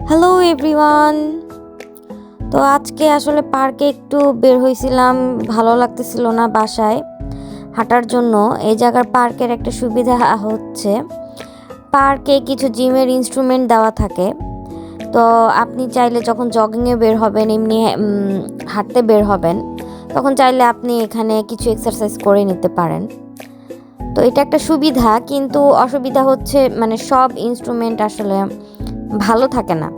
Hello everyone তো আজকে আসলে পার্কে একটু বের হয়েছিলাম ভালো লাগতেছিল না বাসায় হাঁটার জন্য। এই জায়গার পার্কের একটা সুবিধা হচ্ছে, পার্কে কিছু জিমের ইনস্ট্রুমেন্ট দেওয়া থাকে। তো আপনি চাইলে যখন জগিংয়ে বের হবেন, এমনি হাঁটতে বের হবেন, তখন চাইলে আপনি এখানে কিছু এক্সারসাইজ করে নিতে পারেন। তো এটা একটা সুবিধা, কিন্তু অসুবিধা হচ্ছে মানে সব ইনস্ট্রুমেন্ট আসলে ভালো থাকে না।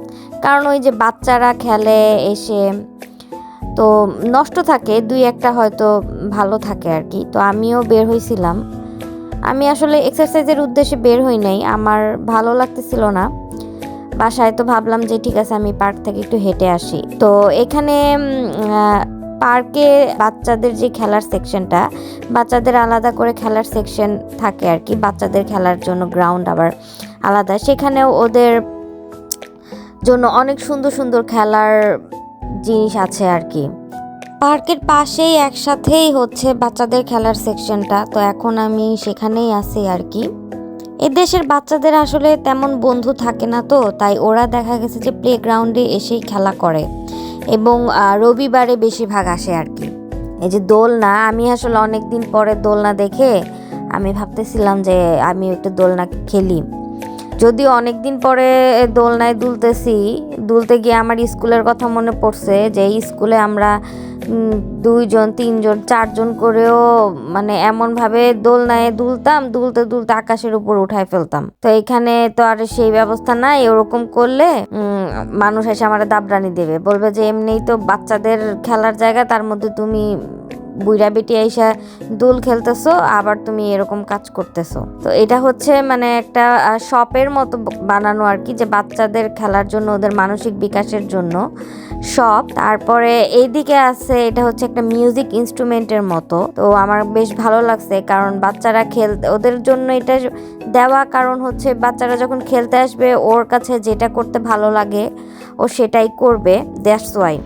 কারণ ওই যে বাচ্চারা খেলে, এসে তো নষ্ট থাকে, দুই একটা হয়তো ভালো থাকে আর কি। তো আমিও বের হয়েছিলাম আমি আসলে এক্সারসাইজের উদ্দেশ্যে বের হই নাই, আমার ভালো লাগতেছিল না। বাসায় তো ভাবলাম যে ঠিক আছে, আমি পার্ক থেকে একটু হেঁটে আসি। তো এখানে পার্কে বাচ্চাদের যে খেলার সেকশনটা, বাচ্চাদের আলাদা করে খেলার সেকশন থাকে আর কি। বাচ্চাদের খেলার জন্য গ্রাউন্ড আবার আলাদা। সেখানেও ওদের জন্য অনেক সুন্দর সুন্দর খেলার জিনিস আছে আর কি। পার্কের পাশেই একসাথেই হচ্ছে বাচ্চাদের খেলার সেকশনটা, তো এখন আমি সেখানেই আছি আর কি। এ দেশের বাচ্চাদের আসলে তেমন বন্ধু থাকে না তো, তাই ওরা দেখা গেছে যে প্লে গ্রাউন্ডে এসেই খেলা করে এবং রবিবারে বেশিরভাগ আসে আর কি। এই যে দোলনা, আমি আসলে অনেক দিন পরে দোলনা দেখে আমি ভাবতেছিলাম যে আমি একটু দোলনা খেলি। যদিও অনেক দিন পরে দোলনায় দুলতেছি, দুলতে গিয়ে আমার স্কুলের কথা মনে পড়ছে যে স্কুলে আমরা দুইজন, তিনজন, চারজন করেও মানে এমনভাবে দোলনায় দুলতাম, দুলতে দুলতে আকাশের উপর উঠায় ফেলতাম। তো এখানে তো আর সেই ব্যবস্থা নাই, ওরকম করলে মানুষ এসে আমার দাবরানি দেবে। বলবে যে, এমনিই তো বাচ্চাদের খেলার জায়গা, তার মধ্যে তুমি বুইরা বেটি আইসা দোল খেলতেছো, আবার তুমি এরকম কাজ করতেছো। তো এটা হচ্ছে মানে একটা শপের মতো বানানো আর কি, যে বাচ্চাদের খেলার জন্য, ওদের মানসিক বিকাশের জন্য শপ। তারপরে এইদিকে আছে, এটা হচ্ছে একটা মিউজিক ইনস্ট্রুমেন্টের মতো। তো আমার বেশ ভালো লাগছে, কারণ বাচ্চারা খেলতে ওদের জন্য এটা দেওয়া কারণ হচ্ছে বাচ্চারা যখন খেলতে আসবে, ওর কাছে যেটা করতে ভালো লাগে, ও সেটাই করবে, দ্যাটস ওয়াই।